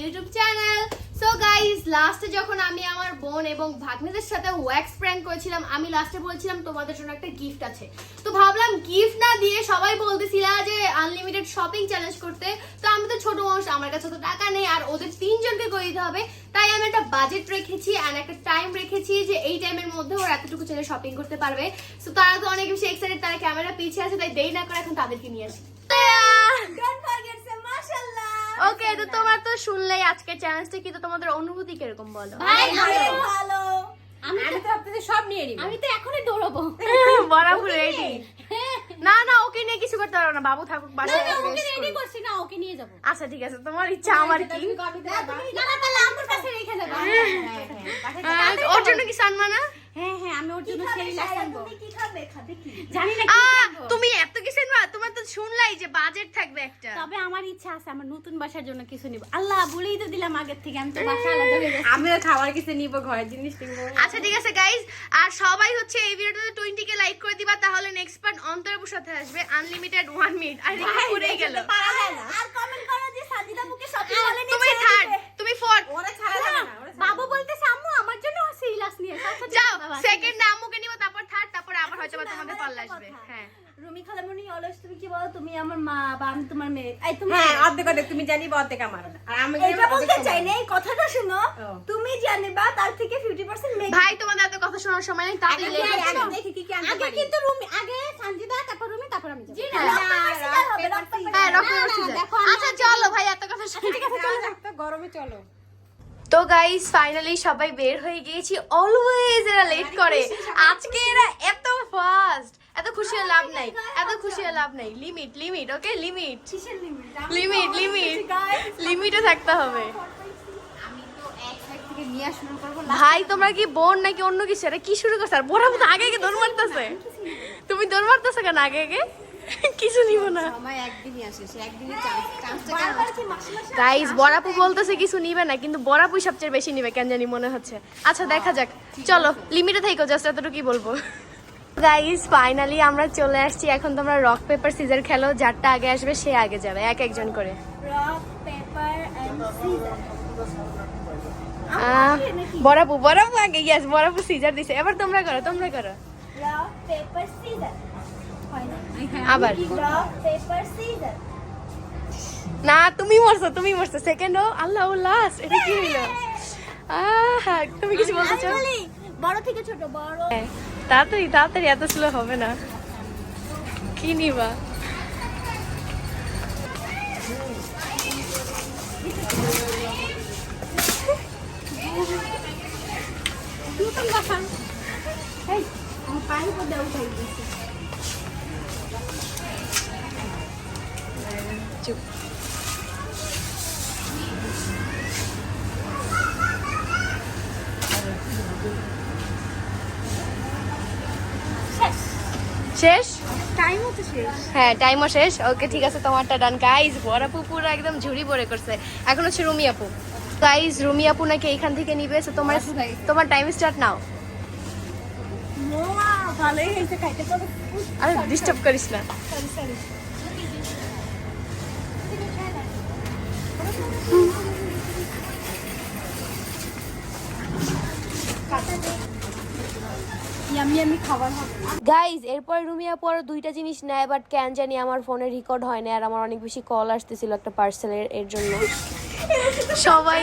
YouTube channel so guys লাস্টে যখন আমি আমার বোন এবং ভাগ্নেদের সাথে ওয়্যাক্স প্র্যাঙ্ক করেছিলাম, আমি লাস্টে বলেছিলাম, তোমাদের জন্য একটা গিফট আছে। তো ভাবলাম গিফট না দিয়ে সবাই বলতেছিল যে আনলিমিটেড শপিং চ্যালেঞ্জ করতে। তো আমি তো ছোট মানুষ, আমার কাছে তো টাকা নেই, আর ওদের তিনজনকে করে দিতে হবে। তাই আমি একটা বাজেট রেখেছি আর একটা টাইম রেখেছি যে এই টাইমের মধ্যে ওরা এতটুকু ছেলে শপিং করতে পারবে। সো তারা তো অনেক বেশি এক্সাইটেড তারা ক্যামেরা পিছিয়ে আছে, তাই দেরি না করে এখন তাদেরকে নিয়ে আসি ওকে তো তোমার তো শুনলেই আজকে চ্যালেঞ্জটা কি তো তোমাদের অনুভূতি কীরকম বলো? ভাই, ভালো। ভালো। আমি তো আপনাদের সব নিয়ে নিব। আমি তো এখনই দৌড়াবো। বরাবর রেডি না না ওকে নিয়ে কিছু করতে পারো না বাবু থাকুক বাসায় না, ওকে রেডি করছি না ওকে নিয়ে যাব। আচ্ছা ঠিক আছে তোমার ইচ্ছা আমার কি? না না তাহলে আমার কাছে রেখে দেবো। ওর জন্য কি সানমা না হ্যাঁ হ্যাঁ আমি ওর জন্য সেই লাস্ট আনব কি খাবে? খাবে কি? জানি না কি তুমি এত কিছু না তোমার তো শুনলাই যে বাজেট থাকবে একটা। তবে আমার ইচ্ছা আছে আমার নতুন বাসার জন্য কিছু নিব। আল্লাহ বলেই তো দিলাম আগের থেকে আমি তো বাসা আলাদা হয়ে আমিও খাবার কিছু নিব ঘরের জিনিস কিনবো আচ্ছা ঠিক আছে গাইজ আর সবাই হচ্ছে এই ভিডিওটাতে টোয়েন্টি কে লাইক করে দিবা তাহলে নেক্সট পার্ট অন্তরপুর সাথে আসবে। আনলিমিটেড ওয়ান মিনিট আর গেল। আর কমেন্ট করো যে সাজিদা বুকে মলে তুমি থার্ড তুমি ফোর্থ ওরা ছাড়া যাবে না ওরা ছাড়া বাবু বলতেছে আম্মু আমার জন্য সিরিয়াস নিয়ে যাও সেকেন্ড আম্মুকে নিব তারপর থার্ড তারপর আবার হয়তো বা তোমাদের পাল্লা আসবে হ্যাঁ রুমি খালামণি অলস তুমি কি বলো তুমি আমার মা বা আমি তোমার মেয়ে এই তুমি হ্যাঁ অর্ধেক অর্ধেক তুমি জানিবা অর্ধেক আমার আর আমি এটা বলতে চাই না এই কথাটা শুনো। তুমি জানিবা তার থেকে 50% মেয়ে ভাই তোমাদের এত কথা শোনার সময় নেই। দেখি কি কি আগে কিন্তু রুমি আগে সঞ্জিদা তারপর রুমি তারপর আমি জি না, rock, paper, scissors। হ্যাঁ রকম না, না, দেখো, আচ্ছা চলো ভাই এত কথা শুনে ঠিক আছে চলো। তো গরমে চলো। তো গাইস ফাইনালি সবাই বের হয়ে গিয়েছি অলওয়েজ এরা লেট করে। আজকে এরা এত ফাস্ট এত খুশি হয়ে লাভ নাই এত খুশি হয়ে লাভ নাই। Limit limit okay limit limit limit লিমিটে থাকতে হবে। আমি তো এক সাইড থেকে নিয়ে শুরু করব ভাই তোমরা কি বোন নাকি অন্য কিছু? এটা কি শুরু করছে? আর বোরা মতো আগে আগে দৌড় মারতেছে। তুমি দৌড় মারতেছো কেন আগে আগে? কিছু নিব না। গাইস বরাপু বলতেছে কিছু নিবে না কিন্তু বরাপুই সবচেয়ে বেশি নিবে কেন জানি মনে হচ্ছে। আচ্ছা দেখা যাক। চলো লিমিটে থাইকো জাস্ট এতটুকুই বলব। গাইস ফাইনালি আমরা চলে আসছি। এখন তোমরা রক পেপার সিজার খেলো। যারটা আগে আসবে সে আগে যাবে এক একজন করে। রক পেপার বরাপু বরাপু আগে ইয়াস বরাপু সিজার দিছে। এবার তোমরা করো তোমরা করো। রক পেপার সিজার আবার। রক পেপার সিজার না তুমি মরছো তুমি মরছো। সেকেন্ড ও আল্লাহ ও লাস্ট এটা কি হইল? আহ তুমি কিছু বলতে চাও? বড় থেকে ছোট বড়। হ্যাঁ, তাড়াতাড়ি তাড়াতাড়ি এত স্লো হবে না। কি নিবা? চুপ। শেষ? টাইমও তো শেষ। হ্যাঁ টাইমও শেষ। ওকে ঠিক আছে তোমারটা ডান গাইজ বড় আপু পুরো একদম ঝুড়ি পরে করছে। এখন হচ্ছে রুমি আপু। গাইজ রুমি আপু নাকি এখান থেকে নিবে? So তোমার তোমার টাইম স্টার্ট নাও আর ডিস্টার্ব করিস না। সরি সরি ইয়ামি ইয়ামি খাবার হবে। গাইজ এরপর রুমি আপু আরও দুইটা জিনিস নেয় বাট কেন জানি আমার ফোনে রেকর্ড হয় না আর আমার অনেক বেশি কল আসতেছিল একটা পার্সেলের এর জন্য। সবাই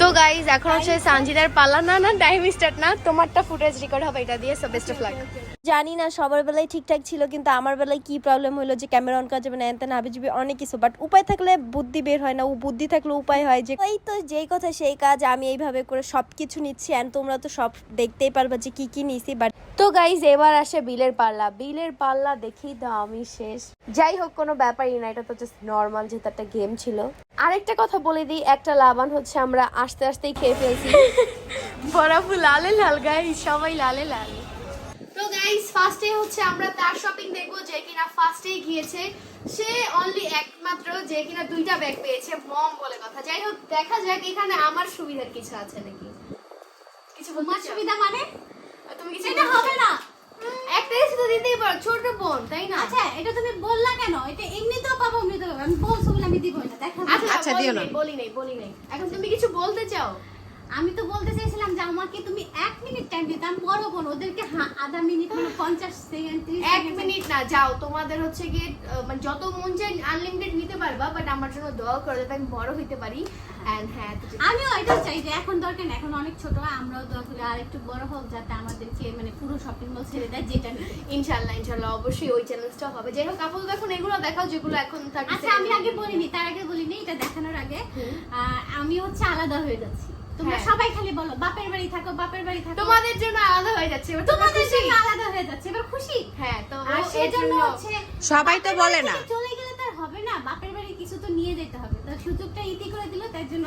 তো গাইজ এখন হচ্ছে সানজিদার পাল্লা না না টাইম স্টার্ট না তোমারটা ফুটেজ রেকর্ড হবে এটা দিয়ে সো বেস্ট অফ লাক জানি না, সবার বেলায় ঠিকঠাক ছিল, কিন্তু আমার বেলায় কি প্রবলেম হলো যে ক্যামেরা অন করা যাবে না এনতেন হাবিজবি অনেক কিছু বাট উপায় থাকলে বুদ্ধি বের হয় না, ও বুদ্ধি থাকলে উপায় হয় যে, ওই তো যেই কথা সেই কাজ, আমি এইভাবে করে সব কিছু নিচ্ছি অ্যান্ড তোমরা তো সব দেখতেই পারবা যে কি কি নিছি। বাট তো গাইজ এবার আসে বিলের পাল্লা। বিলের পাল্লা দেখেই তো আমি শেষ। যাই হোক, কোনো ব্যাপারই না, এটা তো জাস্ট নর্মাল যেহেতু একটা গেম ছিল। আরেকটা কথা বলে দিই, একটা লাভান হচ্ছে, আমরা আস্তে আস্তেই খেয়ে ফেলছি। বরাবু লালে লাল গাই সবাই লালে লাল। তো গাইস ফার্স্টে হচ্ছে আমরা তার শপিং দেখব যে কিনা ফার্স্টেই গিয়েছে। সে অনলি একমাত্র যে কিনা দুইটা ব্যাগ পেয়েছে মম বলে কথা। যাই হোক দেখা যাক এখানে আমার সুবিধার কিছু আছে নাকি। কিছু তোমার সুবিধা মানে? তুমি কিছু এটা হবে না। একটা এসে তো দিতেই পারো ছোট বোন তাই না? আচ্ছা এটা তুমি বললা কেন? এটা এমনিতেও পাবো এমনিতেও পাবো। আমি বলছো বলে আমি দিবই না দেখা আচ্ছা দিও না। বলি নাই বলি নাই। এখন তুমি কিছু বলতে চাও? আমি তো বলতে চাইছিলাম যে আমাকে তুমি এক মিনিট টাইম দিতে আমি বড় বোন ওদেরকে আধা মিনিট মানে পঞ্চাশ সেকেন্ড এক মিনিট না যাও তোমাদের হচ্ছে গিয়ে মানে যত মন চাই আনলিমিটেড নিতে পারবা বাট আমার জন্য দোয়া করে যাতে আমি বড় হইতে পারি। এন্ড হ্যাঁ আমিও এটা চাই যে এখন দরকার এখন অনেক ছোট আমরাও দোয়া করি আর একটু বড় হোক যাতে আমাদেরকে মানে পুরো শপিং মল ছেড়ে দেয় যেটা ইনশাল্লাহ ইনশাল্লাহ অবশ্যই ওই চ্যালেঞ্জটা হবে। যাই হোক আপাতত এখন এগুলো দেখাও যেগুলো এখন থার্টি আচ্ছা আমি আগে বলিনি তার আগে বলিনি এটা দেখানোর আগে। আহ, আমি হচ্ছে আলাদা হয়ে যাচ্ছি। তোমরা হ্যাঁ। সবাই খালি বলো বাপের বাড়ি থাকো বাপের বাড়ি থাকো। তোমাদের জন্য আলাদা হয়ে যাচ্ছে এবার তোমাদের জন্য আলাদা হয়ে যাচ্ছে এবার খুশি? হ্যাঁ তো আর সেজন্য হচ্ছে সবাই তো বলে না। চলে গেলে তো আর হবে না বাপের বাড়ি কিছু তো নিয়ে যেতে হবে। তো সুযোগটা ইতি করে দিল তার জন্য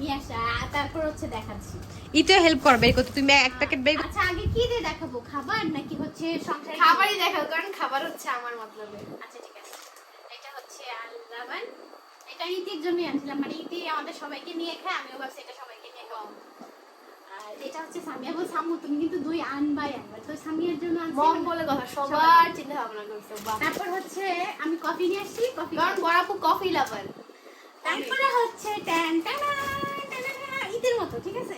নিয়ে আসা। তারপর হচ্ছে দেখাচ্ছি। ইতে হেল্প করবে এই করতে তুমি এক প্যাকেট বের আচ্ছা আগে কি দিয়ে দেখাবো খাবার নাকি হচ্ছে সংসার? খাবারই দেখাও কারণ খাবার হচ্ছে আমার মতলবে। আচ্ছা ঠিক আছে। এটা হচ্ছে আল্লাবান এটা ইতির জন্যই আনছিলাম মানে ইতি আমাদের সবাইকে নিয়ে খায় আমিও ভাবছি এটা সবাইকে নিয়ে খাওয়াবো আর এটা হচ্ছে সামিয়া বল সামু তুমি কিন্তু দুই আনবাই আনবা তো সামিয়ার জন্য আনছি মন মানে- বলে কথা সবার চিন্তা ভাবনা করছে তারপর হচ্ছে আমি কফি নিয়ে আসছি কফি কারণ বড়াপু কফি লাভার তারপরে হচ্ছে ট্যান ট্যান ঈদের মতো ঠিক আছে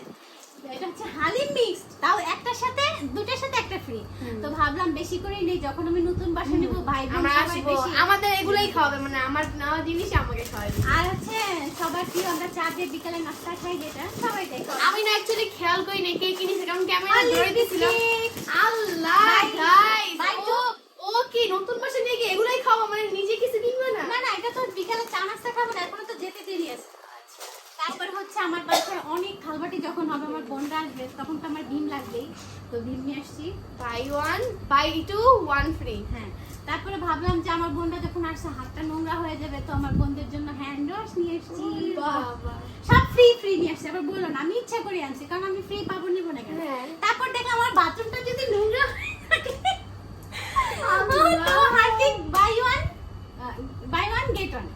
এটা হচ্ছে হালিম মিক্সড তাও একটার সাথে দুটার সাথে একটা ফ্রি তো ভাবলাম বেশি করে নেই যখন আমি নতুন বাসা নিব ভাই বোন আমাদের এগুলোই খাওয়াবে মানে আমার নেওয়া জিনিস আমাকে খাওয়াবে। আর হচ্ছে সবার কি আমরা চা দিয়ে বিকালে নাস্তা খাই যেটা সবাই দেখো আমি না অ্যাকচুয়ালি খেয়াল করি না কে কিনেছে কারণ ক্যামেরা ধরে বিস্কিট। আল্লাহ. গাইস ও কি নতুন মাসে নিয়ে গিয়ে এগুলাই খাওয়া মানে নিজে কিছু কিনবে না? না না এটা তো বিকালে চা নাস্তা খাব না এখনও তো যেতে দেরি আছে। তারপর হচ্ছে আমার বাসায় অনেক খালবাটি যখন হবে আমার বোনরা আসবে তখন তো আমার ডিম লাগবেই। তো ডিম নিয়ে আসছি। Buy one buy two one free হ্যাঁ তারপরে ভাবলাম যে আমার বোনরা যখন আসছে হাতটা নোংরা হয়ে যাবে তো আমার বোনদের জন্য হ্যান্ড ওয়াশ নিয়ে এসেছি সব ফ্রি ফ্রি নিয়ে আসছে। আবার বলল না আমি ইচ্ছা করে আনছি কারণ আমি ফ্রি পাবো নিবো না কেন? হ্যাঁ। তারপর দেখলাম আমার বাথরুমটা যদি নোংরা buy one buy one get one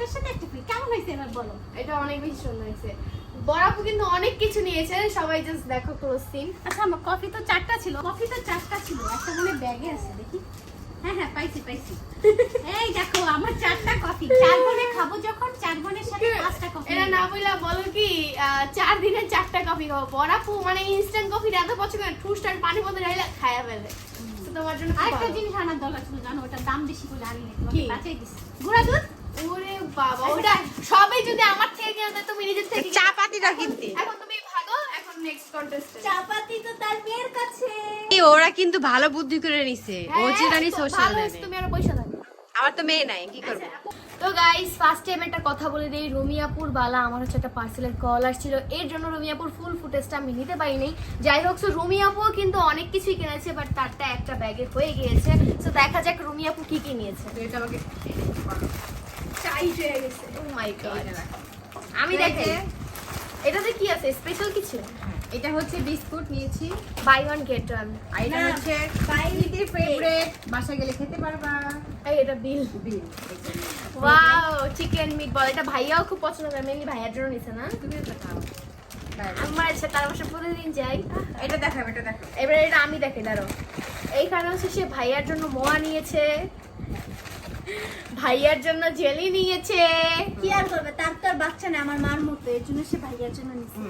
একটার সাথে একটা ফ্রি কেমন হয়েছে এবার বলো? এটা অনেক বেশি সুন্দর হয়েছে। বড়াপু কিন্তু অনেক কিছু নিয়েছে। সবাই জাস্ট দেখো ক্লোজ সিন আচ্ছা আমার কফি তো চারটা ছিল। কফি তো চারটা ছিল। একটা মনে ব্যাগে আছে দেখি। হ্যাঁ হ্যাঁ পাইছি পাইছি। এই দেখো আমার চারটা কফি চার বনে খাব যখন চার বনের সাথে পাঁচটা কফি এটা না বললা বলো কি চার দিনে চারটা কফি খাব। বড়াপু মানে ইনস্ট্যান্ট কফি এত পছন্দ করে ঠুসটার পানি মধ্যে ঢাইলা খায়া ফেলে তো তোমার জন্য আরেকটা। জিনিস আনার দরকার ছিল জানো? ওটার দাম বেশি করে আনি তোমাকে বাঁচাই দিছি গুঁড়া দুধ? ওরে বাবা ওটা সবাই যদি আমার থেকে কিনে তুমি নিজের থেকে চা পাতিটা কিনতে। এখন তুমি ভাগো এখন নেক্সট কন্টেস্ট চাপাতি তো তার মেয়ের কাছে। ওরা কিন্তু ভালো বুদ্ধি করে নিছে। ও চিরানি সোশ্যাল তুমি আর পয়সা দাও আমার তো মেয়ে নাই কি করব? তো গাইস ফার্স্ট টাইম একটা কথা বলে দেই রুমিয়াপুর বালা আমার হচ্ছে একটা পার্সেলের কল আসছিল এর জন্য রুমিয়াপুর ফুল ফুটেজটা আমি নিতে পারিনি। যাই হোক সো রুমিয়াপুর কিন্তু অনেক কিছুই কিনেছে বাট তারটা একটা ব্যাগে হয়ে গিয়েছে। সো দেখা যাক রুমিয়াপুর কি কি নিয়েছে। এটা আমাকে টাইট হয়ে গেছে। ও মাই গড আমি দেখে এটাতে কি আছে? স্পেশাল কিছু? এটা হচ্ছে বিস্কুট নিয়েছি। বাই ওয়ান গেট ওয়ান আর এটা হচ্ছে ঈদের ফেভারিট বাসা গেলে খেতে পারবা। এই এটা bill bill wow chicken meat ball এটা ভাইয়াও খুব পছন্দ করে মেনলি ভাইয়ার জন্য নিছে না? তুমি তো খাও। আমার সাথে তার বাসা প্রতিদিন যাই। এটা দেখাও এটা দেখো এবারে এটা আমি দেখে দাঁড়ো এইখানে হচ্ছে সে ভাইয়ার জন্য মোয়া নিয়েছে। ভাইয়ার জন্য জেলি নিয়েছে। কি আর করবে? তার তো আর বাচ্চা না আমার মার মতো। এর জন্য সে ভাইয়ার জন্য নিছে।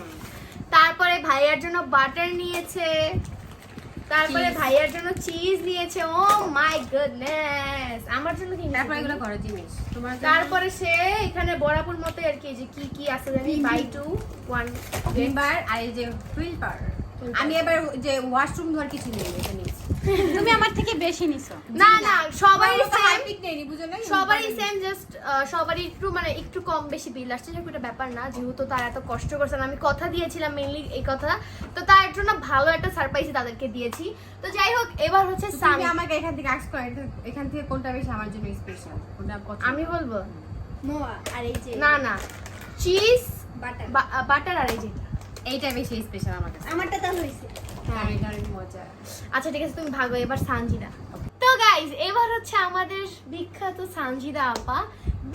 তারপরে ভাইয়ার জন্য বাটার নিয়েছে। তারপরে ভাইয়ার জন্য চিজ নিয়েছে। ও মাই গুডনেস আমার জন্য কি তারপরে এগুলো ঘরে জিনিস। তোমার তারপরে সে এখানে বরাবর মতো আর কি যে কি কি আছে জানি? Buy two one Vim bar আর এই যে ফিল্টার আমি এবার যে ওয়াশরুম ধর কিছু নিয়ে নিয়েছি তুমি আমার থেকে বেশি নিছো। না না সবাই তো সেম নেইনি, বুঝো নাই? সবারই সেম জাস্ট সবারই একটু মানে একটু কম বেশি বিল আসছে সেরকম একটা ব্যাপার না যেহেতু তারা এত কষ্ট করছে আমি কথা দিয়েছিলাম মেনলি এই কথা। তো তার জন্য ভালো একটা সারপ্রাইজ তাদেরকে দিয়েছি। তো যাই হোক এবার হচ্ছে তুমি সামি আমাকে এখান থেকে আস্ক করে এখান থেকে কোনটা বেশি আমার জন্য স্পেশাল কোনটা আমি বলব? মোয়া আর এই যে না না। চিজ বাটার বাটার আর এই যে। এইটা বেশি স্পেশাল আমার কাছে আমারটা তাহলে হইছে হ্যাঁ। আচ্ছা ঠিক আছে তুমি ভাগো এবার সানজিদা। তো গাইজ এবার হচ্ছে আমাদের বিখ্যাত সানজিদা আপা।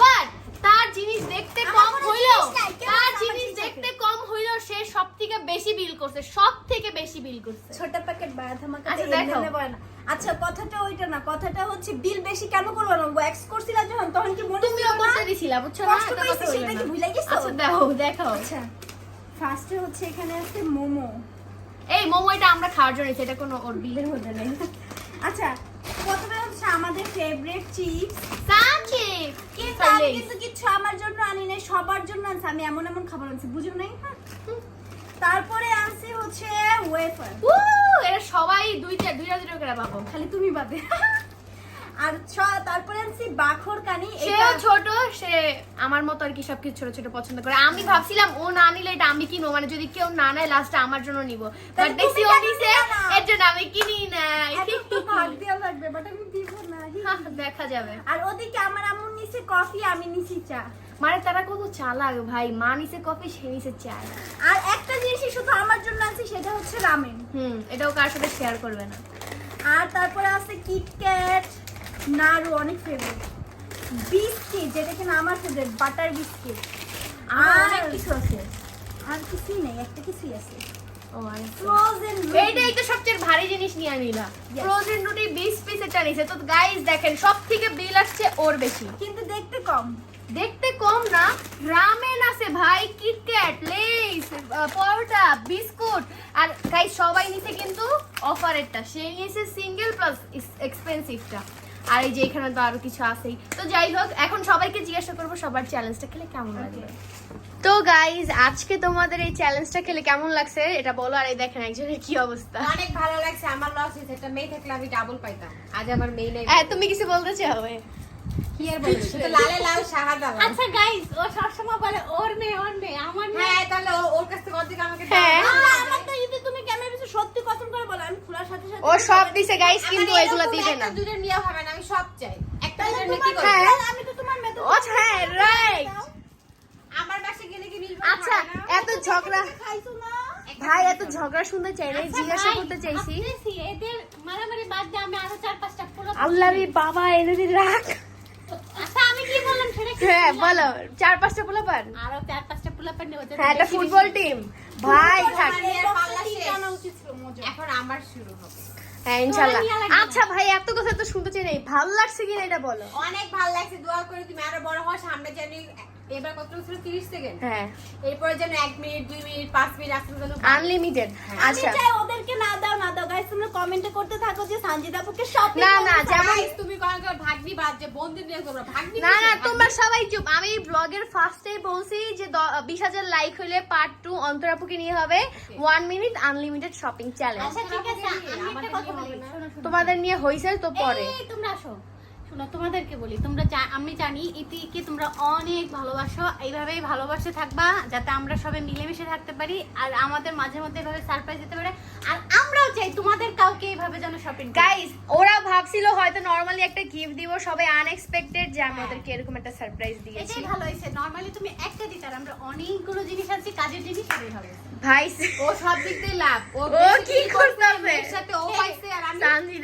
বাট তার জিনিস দেখতে কম হইলেও তার জিনিস দেখতে কম হইল সে সব থেকে বেশি বিল করছে সব থেকে বেশি বিল করছে। ছোট প্যাকেট বাড়া ধামাকা আচ্ছা, দেখো। আচ্ছা কথাটা ওইটা না কথাটা হচ্ছে বিল বেশি কেন করব না? ওয়্যাক্স করছিলা যখন তখন কি মনে ছিল করতে দিছিলা বুঝছ না? এটা কথা হইল সেটা কি ভুলে গেছো? আচ্ছা দেখো দেখো। আচ্ছা ফার্স্টে হচ্ছে এখানে আছে মোমো। এই মোমো এটা আমরা খাওয়ার জন্য এটা কোনো ওর বিলের মধ্যে নেই। আচ্ছা প্রথমে হচ্ছে আমাদের ফেভারিট চিপস কিন্তু আমি কিন্তু কিছু আমার জন্য আনি নাই সবার জন্য আনছি আমি এমন এমন খাবার আনছি বুঝো নাই? হ্যাঁ। তারপরে আনছি হচ্ছে ওয়েফার এরা সবাই দুইটা দুইটা দুইটা করে পাবো খালি তুমি বাদে। আর তারপরে আনছি বাখর কানি সেও ছোট সে আমার মতো আর কি সবকিছু ছোট ছোট পছন্দ করে। আমি ভাবছিলাম ও না নিলে এটা আমি কিনবো মানে যদি কেউ না নেয় লাস্টে আমার জন্য নিব। বাট দেখছি ও নিছে না? এর জন্য আমি কিনি নাই। একটু ভাগ দেওয়া লাগবে বাট আমি দিব না দেখা যাবে। আর ওদিকে আমার আম্মু নিছে কফি আমি নিছি চা। মানে তারা কত চালাক ভাই মা নিছে কফি সে নিছে চায় আর একটা জিনিসই শুধু আমার জন্য আছে সেটা হচ্ছে রামেন হুম এটাও কার সাথে শেয়ার করবে না। আর তারপরে আছে কিটক্যাট নাড়ু অনেক ফেভারিট বিস্কিট যেটা কিনা আমার ফেভারিট বাটার বিস্কিট আর কিছু আছে? আর কিছুই নেই একটা কিছুই আছে। ফ্রোজেন এইটাই তো সবচেয়ে ভারী জিনিস নিয়ে. ফ্রোজেন রুটি নিছে। তো গাইস দেখেন সব থেকে বিল আসছে ওর বেশি। কিন্তু দেখতে কম। দেখতে কম না। রামেন আছে ভাই কিটক্যাট লেস পরোটা বিস্কুট। আর গাইস সবাই নিছে কিন্তু অফারেরটা সে নিয়েছে সিঙ্গেল প্লাস এক্সপেন্সিভটা আর এই যে এখানে তো আরও কিছু আছেই। তো যাই হোক এখন সবাইকে জিজ্ঞাসা করব সবার চ্যালেঞ্জটা খেলে কেমন লাগবে তো গাইজ আজকে তোমাদের এই চ্যালেঞ্জটা খেলে কেমন লাগছে? এটা বলো আর এই দেখেন একজনের কি অবস্থা। অনেক ভালো লাগছে আমার লস হয়েছে। একটা মেয়ে থাকলে আমি ডাবল পাইতাম। আজ আমার মেয়ে নেই। হ্যাঁ তুমি কিছু বলতে চাও? কি আর বলব? তো লালে লাল শাহাদা আচ্ছা গাইজ ও সবসময় বলে ওর মেয়ে ওর মেয়ে আমার হ্যাঁ তাহলে ওর কাছ থেকে অর্ধেক আমাকে হ্যাঁ। না, আমার তো যদি তুমি ক্যামেরা পিছনে সত্যি কসম করে বলো আমি খোলার সাথে সাথে ও সব দিছে আমার কিন্তু এগুলো দিবে না। দুটো নিয়ে হবে না আমি সব চাই। একটা দুটো নিয়ে কি করব? আমি তো তোমার মেয়ে ও হ্যাঁ রাইট আমার বাসায় গেলে কি মিলবে? আচ্ছা এত ঝগড়া খাইছো না। ভাই এত ঝগড়া শুনতে চাই না জিজ্ঞাসা করতে চাইছি। এদের মারামারি বাদ দিয়ে আমি আরও চার পাঁচটা পুরো আল্লাহ রে বাবা এনে রাখ আচ্ছা হ্যাঁ বলো চার পাঁচটা পোলা পান আরও চার পাঁচটা পুলা পান্ডে ওদের হ্যাঁ একটা ফুটবল টিম ভাই থাক। এখন আমার শুরু হবে। হ্যাঁ। আচ্ছা ভাই এত কথা তো শুনতে চাই নাই ভালো লাগছে কিনা এটা বলো? অনেক ভালো লাগছে। দোয়া করে তুমি আরও বড় হও সামনে জানি এবার কত ছিল 30 সেকেন্ড হ্যাঁ। এরপরে যেন 1 মিনিট 2 মিনিট 5 মিনিট আসতে যেন আনলিমিটেড আচ্ছা। চাই ওদেরকে না দাও না দাও। গাইস তোমরা কমেন্টে করতে থাকো যে সঞ্জিত আপুকে সব না না যেমন তুমি কোন কোন ভাগ্নি বাদ যে বন্ধু নিয়ে তোমরা ভাগ্নি না না তোমরা সবাই চুপ। আমি ব্লগের ফার্স্টে বলছি যে বিশ হাজার লাইক হলে পার্ট টু অন্তরাপুকে নিয়ে হবে one minute unlimited shopping challenge আচ্ছা ঠিক আছে। আমি একটা কথা বলি। শোনো শোনো। তোমাদের নিয়ে হয়েছে তো পরে। এই, তোমরা আসো। শোনো তোমাদেরকে বলি তোমরা আমি জানি ইতিকে তোমরা অনেক ভালোবাসো এইভাবেই ভালোবাসে থাকবা যাতে আমরা সবাই মিলেমিশে থাকতে পারি আর আমাদের মাঝে মধ্যে এভাবে সারপ্রাইজ দিতে পারে আর আমরাও চাই তোমাদের কাউকে এইভাবে যেন শপিং গাইস ওরা ভাবছিল হয়তো নরমালি একটা গিফট দিব সবাই আনএক্সপেক্টেড যে আমি ওদেরকে এরকম একটা সারপ্রাইজ দিয়েছি। এটাই ভালো হয়েছে নর্মালি তুমি একটা দিতে আর আমরা অনেকগুলো জিনিস আছে কাজের জিনিস হবে ভাই ও সব দিক দিয়ে লাভ ও কি deal করছে, করতেছে? মেয়ের সাথে ও পাইছে আর আমি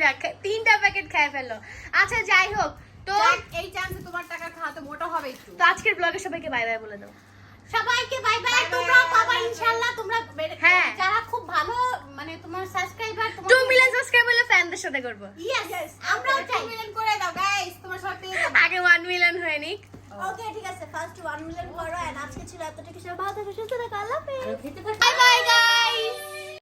তিনটা প্যাকেট খেয়ে ফেলল। আচ্ছা যাই হোক তো এই চান্সে তোমার টাকা খাওয়াতে মোটা হবে একটু। তো আজকের ব্লগে সবাইকে বাই বাই বলে দাও। সবাইকে বাই বাই. তোমরা পাবা ইনশাআল্লাহ তোমরা হ্যাঁ। যারা খুব ভালো মানে তোমার সাবস্ক্রাইবার টু মিলিয়ন সাবস্ক্রাইব হলে ফ্যানদের সাথে করব। ইয়েস আমরাও চাই। মিলিয়ন করে দাও গাইস তোমার সব পেয়ে যাবে। আগে ওয়ান মিলিয়ন হয়ে নিক। ওকে ঠিক আছে ফার্স্ট 1 মিলিয়ন করো এন্ড আজকে ছিল এতটুকু। সবাই ভালো থাকো সুস্থ থাকো আল্লাহ হাফেজ। Bye bye guys